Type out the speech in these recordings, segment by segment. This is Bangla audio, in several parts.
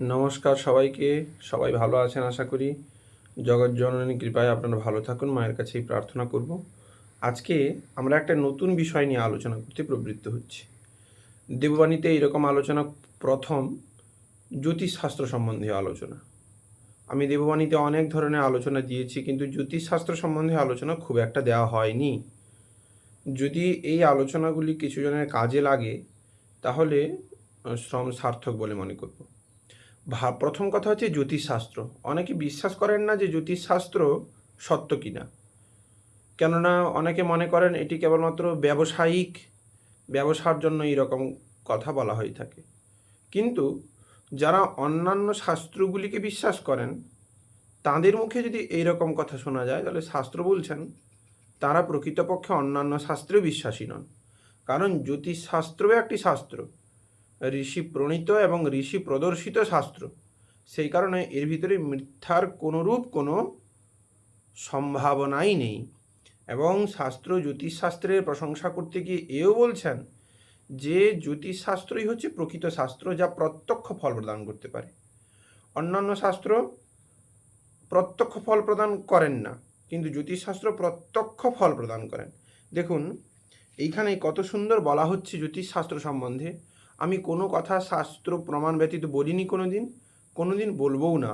নমস্কার সবাইকে, সবাই ভালো আছেন আশা করি। জগৎ জননী কৃপায় আপনারা ভালো থাকুন, মায়ের কাছেই প্রার্থনা করব। আজকে আমরা একটা নতুন বিষয় নিয়ে আলোচনা করতে প্রবৃত্ত হচ্ছি। দেববাণীতে এরকম আলোচনা প্রথম জ্যোতিষশাস্ত্র সম্বন্ধে আলোচনা। আমি দেববাণীতে অনেক ধরনের আলোচনা দিয়েছি, কিন্তু জ্যোতিষশাস্ত্র সম্বন্ধে আলোচনা খুব একটা দেওয়া হয়নি। যদি এই আলোচনাগুলি কিছু জনের কাজে লাগে, তাহলে শ্রম সার্থক বলে মনে করব। ভা প্রথম কথা হচ্ছে জ্যোতিষশাস্ত্র। অনেকে বিশ্বাস করেন না যে জ্যোতিষশাস্ত্র সত্য কিনা। কেননা অনেকে মনে করেন এটি কেবলমাত্র ব্যবসায়িক, ব্যবসার জন্য এরকম কথা বলা হয়ে থাকে। কিন্তু যারা অন্যান্য শাস্ত্রগুলিকে বিশ্বাস করেন, তাদের মুখে যদি এইরকম কথা শোনা যায়, তাহলে শাস্ত্র বলছেন, তারা প্রকৃতপক্ষে অন্যান্য শাস্ত্রেও বিশ্বাসী নন। কারণ জ্যোতিষশাস্ত্রও একটি শাস্ত্র। ঋষি প্রণীত এবং ঋষি প্রদর্শিত শাস্ত্র। সেই কারণে এর ভিতরে মিথ্যার কোনোরূপ কোনো সম্ভাবনাই নেই। এবং শাস্ত্র জ্যোতিষশাস্ত্রের প্রশংসা করতে গিয়ে এও বলছেন যে, জ্যোতিষশাস্ত্রই হচ্ছে প্রকৃত শাস্ত্র যা প্রত্যক্ষ ফল প্রদান করতে পারে। অন্যান্য শাস্ত্র প্রত্যক্ষ ফল প্রদান করেন না, কিন্তু জ্যোতিষশাস্ত্র প্রত্যক্ষ ফল প্রদান করেন। দেখুন, এইখানে কত সুন্দর বলা হচ্ছে জ্যোতিষশাস্ত্র সম্বন্ধে। আমি কোনো কথা শাস্ত্র প্রমাণ ব্যতীত বলিনি কোনো দিন কোনো দিন বলবও না।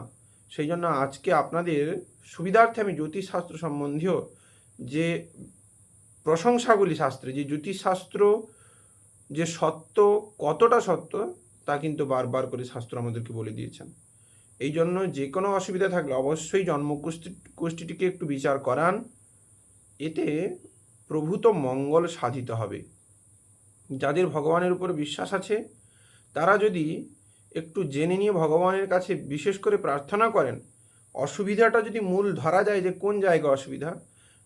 সেই জন্য আজকে আপনাদের সুবিধার্থে আমি জ্যোতিষশাস্ত্র সম্বন্ধীয় যে প্রশংসাগুলি শাস্ত্রে, যে জ্যোতিষশাস্ত্র যে সত্য, কতটা সত্য, তা কিন্তু বারবার করে শাস্ত্র আমাদেরকে বলে দিয়েছেন। এই জন্য যে কোনো অসুবিধা থাকলে অবশ্যই জন্মকুষ্ঠি গোষ্ঠীটিকে একটু বিচার করান। এতে প্রভূত মঙ্গল সাধিত হবে। যাদের ভগবানের উপর বিশ্বাস আছে, তারা যদি একটু জেনে নিয়ে ভগবানের কাছে বিশেষ করে প্রার্থনা করেন, অসুবিধাটা যদি মূল ধরা যায় যে কোন জায়গা অসুবিধা,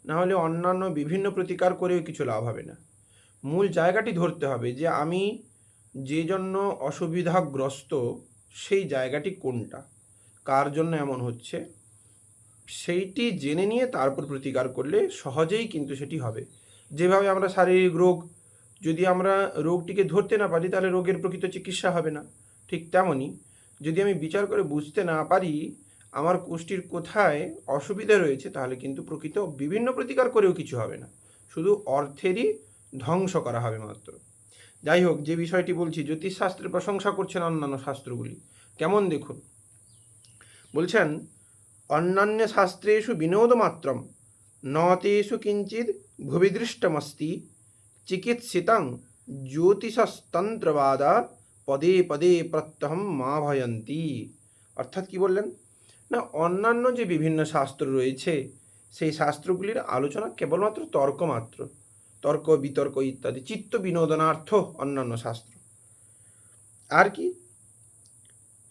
না হলে অন্যান্য বিভিন্ন প্রতিকার করেও কিছু লাভ হবে না। মূল জায়গাটি ধরতে হবে যে আমি যে জন্য অসুবিধাগ্রস্ত সেই জায়গাটি কোনটা, কার জন্য এমন হচ্ছে, সেইটি জেনে নিয়ে তারপর প্রতিকার করলে সহজেই কিন্তু সেটি হবে। যেভাবে আমরা শারীরিক রোগ যদি আমরা রোগটিকে ধরতে না পারি, তাহলে রোগের প্রকৃত চিকিৎসা হবে না। ঠিক তেমনই যদি আমি বিচার করে বুঝতে না পারি, আমার কোষ্ঠীর কোথায় অসুবিধা রয়েছে, তাহলে কিন্তু প্রকৃত বিভিন্ন প্রতিকার করেও কিছু হবে না। শুধু অর্থেরই ধ্বংস করা হবে মাত্র। যাই হোক, যে বিষয়টি বলছি, জ্যোতিষশাস্ত্রের প্রশংসা করছেন অন্যান্য শাস্ত্রগুলি। কেমন দেখুন? বলছেন, অন্যান্য শাস্ত্রেষু বিনোদমাত্রম ন তেষু কিঞ্চিৎ ভুবিদৃষ্টমস্তি চিকিৎসিতং জ্যোতিষস্তন্ত্রবাদা পদে পদে প্রত্যহম মা ভয়ন্তী অর্থাৎ কি বললেন না অন্যান্য যে বিভিন্ন শাস্ত্র রয়েছে সেই শাস্ত্রগুলির আলোচনা কেবলমাত্র তর্ক মাত্র তর্ক বিতর্ক ইত্যাদি চিত্ত বিনোদনার্থ অন্যান্য শাস্ত্র আর কি?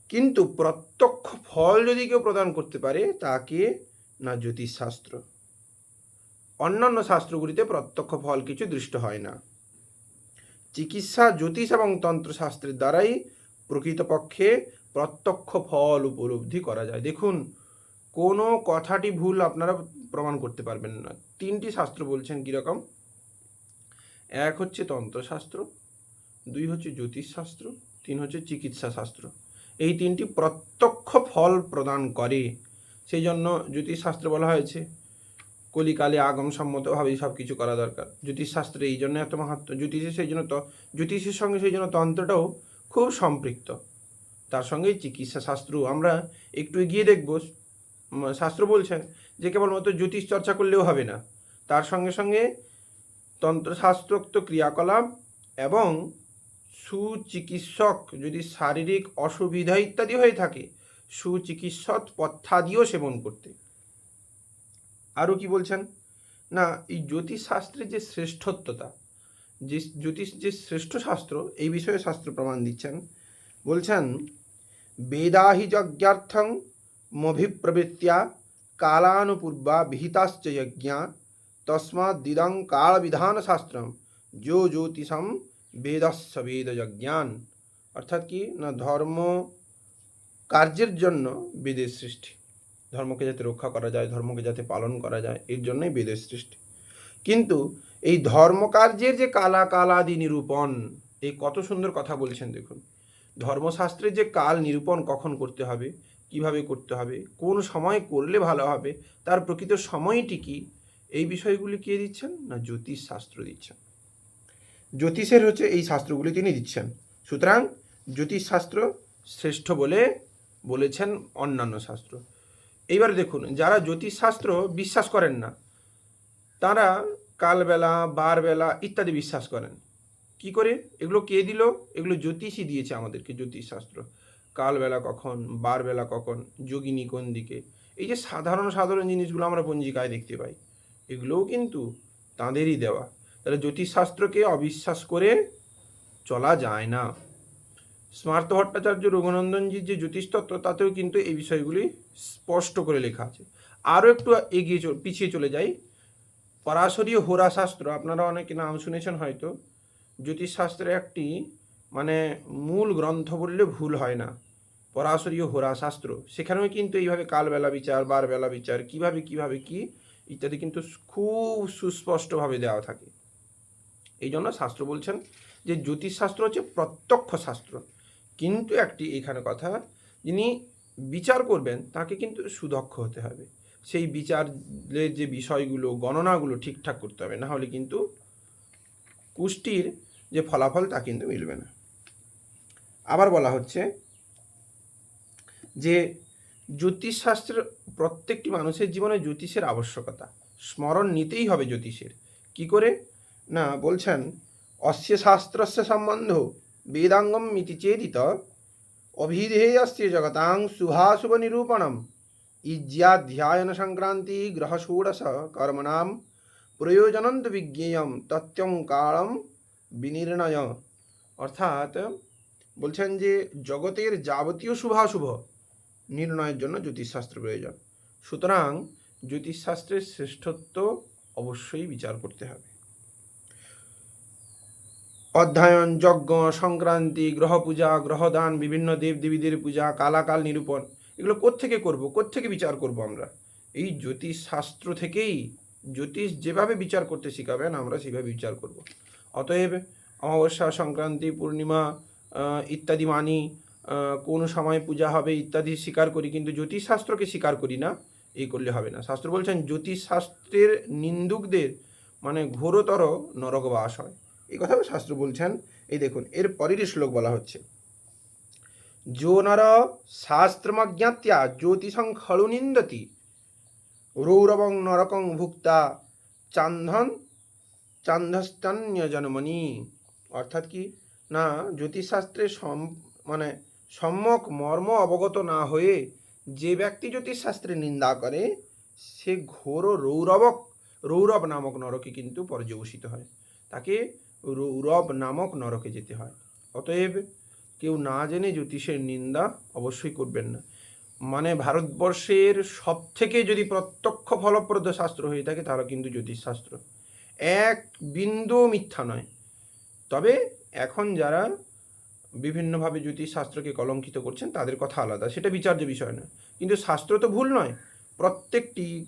কিন্তু প্রত্যক্ষ ফল যদি কেউ প্রদান করতে পারে, তাকে না জ্যোতিষশাস্ত্র। অন্যান্য শাস্ত্রগুলিতে প্রত্যক্ষ ফল কিছু দৃষ্ট হয় না। চিকিৎসা, জ্যোতিষ এবং তন্ত্রশাস্ত্রের দ্বারাই প্রকৃতপক্ষে প্রত্যক্ষ ফল উপলব্ধি করা যায়। দেখুন, কোনো কথাটি ভুল আপনারা প্রমাণ করতে পারবেন না। তিনটি শাস্ত্র বলছেন কীরকম? এক হচ্ছে তন্ত্রশাস্ত্র, দুই হচ্ছে জ্যোতিষশাস্ত্র, তিন হচ্ছে চিকিৎসা শাস্ত্র এই তিনটি প্রত্যক্ষ ফল প্রদান করে। সেই জন্য জ্যোতিষশাস্ত্র বলা হয়েছে কলিকালে আগম সম্মতভাবেই সব কিছু করা দরকার। জ্যোতিষশাস্ত্রে এই জন্য এত মাহাত্ম জ্যোতিষে সেই জন্য জ্যোতিষের সঙ্গে সেই জন্য তন্ত্রটাও খুব সম্পৃক্ত। তার সঙ্গে চিকিৎসা শাস্ত্র আমরা একটু এগিয়ে দেখব। শাস্ত্র বলছেন যে কেবলমাত্র জ্যোতিষ চর্চা করলেও হবে না। তার সঙ্গে সঙ্গে তন্ত্রশাস্ত্রোক্ত ক্রিয়াকলাপ এবং সুচিকিৎসক যদি শারীরিক অসুবিধা ইত্যাদি হয়ে থাকে, সুচিকিৎসক পথ্যাদিও সেবন করতে। আরও কি বলছেন? না, এই জ্যোতিষশাস্ত্রের যে শ্রেষ্ঠত্বতা, যে জ্যোতিষ, যে শ্রেষ্ঠ শাস্ত্র, এই বিষয়ে শাস্ত্র প্রমাণ দিচ্ছেন। বলছেন, বেদাহি যজ্ঞার্থং মভিপ্রবৃত্তিয়া কালানুপূর্বা বিহিতাশ্চ যজ্ঞা তস্মাৎ দিদং কালবিধান শাস্ত্রম যো জ্যোতিষম বেদস্য বেদ যজ্ঞান অর্থাৎ কি? না, ধর্ম কার্যের জন্য বেদের সৃষ্টি। ধর্মকে যাতে রক্ষা করা যায়, ধর্মকে যাতে পালন করা যায়, এর জন্যই বেদের সৃষ্টি। কিন্তু এই ধর্মকার্যের যে কালা কালাদি নিরূপণ এই কত সুন্দর কথা বলছেন দেখুন। ধর্মশাস্ত্রে যে কাল নিরূপণ কখন করতে হবে, কীভাবে করতে হবে, কোন সময় করলে ভালো হবে, তার প্রকৃত সময়টি কি, এই বিষয়গুলি কে দিচ্ছেন না জ্যোতিষ শাস্ত্র দিচ্ছেন? জ্যোতিষের হচ্ছে এই শাস্ত্রগুলি তিনি দিচ্ছেন। সুতরাং জ্যোতিষ শাস্ত্র শ্রেষ্ঠ বলে বলেছেন অন্যান্য শাস্ত্র। এইবার দেখুন, যারা জ্যোতিষশাস্ত্র বিশ্বাস করেন না, তারা কালবেলা, বারবেলা ইত্যাদি বিশ্বাস করেন। কি করে? এগুলো কে দিল? এগুলো জ্যোতিষই দিয়েছে আমাদেরকে জ্যোতিষশাস্ত্র। কালবেলা কখন, বারবেলা কখন, যোগিনী কোন দিকে? এই যে সাধারণ সাধারণ জিনিসগুলো আমরা পঞ্জিকায় দেখতে পাই, এগুলোও কিন্তু তাঁদেরই দেওয়া। তাহলে জ্যোতিষশাস্ত্রকে অবিশ্বাস করে চলা যায় না। স্মার্ত ভট্টাচার্য রঘুনন্দনজির যে জ্যোতিষতত্ত্ব, তাতেও কিন্তু এই বিষয়গুলি স্পষ্ট করে লেখা আছে। আরও একটু এগিয়ে পিছিয়ে চলে যাই। পরাশরীয় হোরাশাস্ত্র, আপনারা অনেকে নাম শুনেছেন হয়তো। জ্যোতিষশাস্ত্রের একটি মানে মূল গ্রন্থ বললে ভুল হয় না। পরাশরীয় হোরাশাস্ত্র, সেখানেও কিন্তু এইভাবে কালবেলা বিচার বারবেলা বিচার, কীভাবে কীভাবে, কি, ইত্যাদি কিন্তু খুব সুস্পষ্টভাবে দেওয়া থাকে। এই জন্য শাস্ত্র বলছেন যে জ্যোতিষশাস্ত্র হচ্ছে প্রত্যক্ষ শাস্ত্র। কিন্তু একটি এখানে কথা, যিনি বিচার করবেন, তাকে কিন্তু সুদক্ষ হতে হবে। সেই বিচারের যে বিষয়গুলো, গণনাগুলো ঠিকঠাক করতে হবে, না হলে কিন্তু কুষ্টির যে ফলাফল, তা কিন্তু মিলবে না। আবার বলা হচ্ছে যে, জ্যোতিষশাস্ত্রের প্রত্যেকটি মানুষের জীবনে জ্যোতিষের আবশ্যকতা। স্মরণ নিতেই হবে জ্যোতিষের। কি করে? না, বলছেন অস্য শাস্ত্রস্য সম্বন্ধ বেদাঙ্গম ইতি চেদিত অভিধেয়স্য জগতাং শুভাশুভ নিরূপণম ইজ্যাধ্যায়ন সংক্রান্তি গ্রহষোড়শ কর্মণাম প্রয়োজনন্ত বিজ্ঞেয়ম তথ্যং কালম বিনির্ণয় অর্থাৎ বলছেন যে জগতের যাবতীয় শুভাশুভ নির্ণয়ের জন্য জ্যোতিষশাস্ত্র প্রয়োজন সুতরাং জ্যোতিষশাস্ত্রের শ্রেষ্ঠত্ব অবশ্যই বিচার করতে হবে অধ্যয়ন, যজ্ঞ, সংক্রান্তি গ্রহ পূজা গ্রহদান, বিভিন্ন দেব দেবীদের পূজা, কালাকাল নিরূপণ। এগুলো কোত্থেকে করব? কোত্থেকে বিচার করব আমরা? এই জ্যোতিষ শাস্ত্র থেকেই জ্যোতিষ যেভাবে বিচার করতে শেখাবেন, আমরা সেভাবে বিচার করব। অতএব অমাবস্যা, সংক্রান্তি, পূর্ণিমা ইত্যাদি মানি কোন সময় পূজা হবে ইত্যাদি স্বীকার করি, কিন্তু জ্যোতিষ শাস্ত্রকে স্বীকার করি না, এই করলে হবে না। শাস্ত্র বলছেন জ্যোতিষ শাস্ত্রের নিন্দুকদের মানে ঘোরতর নরকবাস হয়। এই কথা শাস্ত্র বলছেন। এই দেখুন, এর পরেরই শ্লোক বলা হচ্ছে। যো নর শাস্ত্রমজ্ঞাত্যা জ্যোতিষং খলু নিন্দতি, রৌরবং নরকং ভুক্তা চান্ধন চান্ধস্তান্য জন্মনি অর্থাৎ কি? না জ্যোতিষশাস্ত্রের সম মানে সম্যক মর্ম অবগত না হয়ে যে ব্যক্তি জ্যোতিষশাস্ত্রে নিন্দা করে, সে ঘোর রৌরবক, রৌরব নামক নরকে কিন্তু পর্যবসিত হয়। তাকে রৌরব নামক নরকে যেতে হয়। অতএব কেউ না জেনে জ্যোতিষের নিন্দা অবশ্যই করবেন না। মানে ভারতবর্ষের সব থেকে যদি প্রত্যক্ষ ফলপ্রদ শাস্ত্র হয়ে থাকে, তাহলে কিন্তু জ্যোতিষশাস্ত্র এক বিন্দু মিথ্যা নয়। তবে এখন যারা বিভিন্নভাবে জ্যোতিষশাস্ত্রকে কলঙ্কিত করছেন, তাদের কথা আলাদা। সেটা বিচার্য বিষয় নয়। কিন্তু শাস্ত্র তো ভুল নয়। প্রত্যেকটি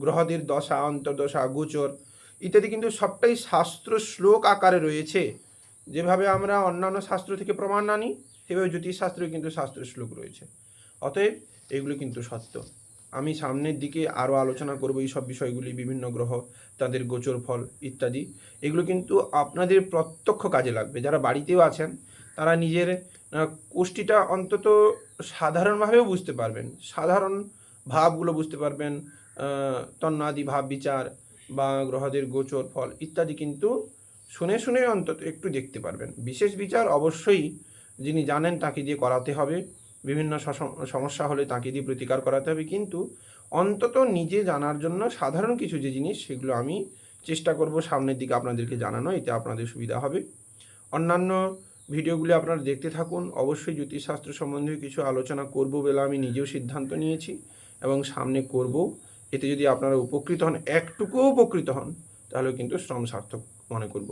গ্রহদের দশা, অন্তর্দশা, গোচর ইত্যাদি কিন্তু সবটাই শাস্ত্র শ্লোক আকারে রয়েছে। যেভাবে আমরা অন্যান্য শাস্ত্র থেকে প্রমাণ আনি সেভাবে জ্যোতিষশাস্ত্রে কিন্তু শাস্ত্র শ্লোক রয়েছে। অতএব এগুলো কিন্তু সত্য। আমি সামনের দিকে আরও আলোচনা করব এই সব বিষয়গুলি, বিভিন্ন গ্রহ, তাদের গোচর ফল ইত্যাদি। এগুলো কিন্তু আপনাদের প্রত্যক্ষ কাজে লাগবে। যারা বাড়িতেও আছেন, তারা নিজের কোষ্ঠীটা অন্তত সাধারণভাবেও বুঝতে পারবেন। সাধারণ ভাবগুলো বুঝতে পারবেন তন্নাদি ভাব বিচার বা গ্রহদের গোচর, ফল ইত্যাদি কিন্তু শুনে শুনে অন্তত একটু দেখতে পারবেন। বিশেষ বিচার অবশ্যই যিনি জানেন তাকে দিয়ে করাতে হবে। বিভিন্ন সমস্যা হলে তাকে দিয়ে প্রতিকার করাতে হবে। কিন্তু অন্তত নিজে জানার জন্য সাধারণ কিছু যে জিনিস, সেগুলো আমি চেষ্টা করব সামনের দিকে আপনাদেরকে জানানো, এতে আপনাদের সুবিধা হবে। অন্যান্য ভিডিওগুলি আপনারা দেখতে থাকুন। অবশ্যই জ্যোতিষশাস্ত্র সম্বন্ধে কিছু আলোচনা করব বলে আমি নিজেও সিদ্ধান্ত নিয়েছি এবং সামনে করব এতে যদি আপনারা উপকৃত হন, একটুকুও উপকৃত হন তাহলে কিন্তু শ্রম সার্থক মনে করব।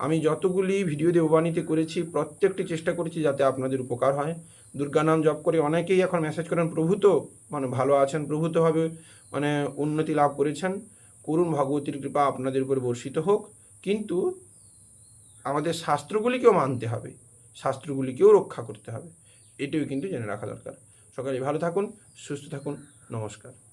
আমি যতগুলি ভিডিও দেববাণীতে করেছি, প্রত্যেকটি চেষ্টা করেছি যাতে আপনাদের উপকার হয়। দুর্গা নাম জপ করে অনেকেই এখন মেসেজ করেন প্রভূত মানে ভালো আছেন প্রভূতভাবে মানে উন্নতি লাভ করেছেন। করুণ ভগবতীর কৃপা, আপনাদের উপর বর্ষিত হোক। কিন্তু আমাদের শাস্ত্রগুলিকেও মানতে হবে, শাস্ত্রগুলিকেও রক্ষা করতে হবে। এটিও কিন্তু জেনে রাখা দরকার। সকালে ভালো থাকুন, সুস্থ থাকুন, নমস্কার।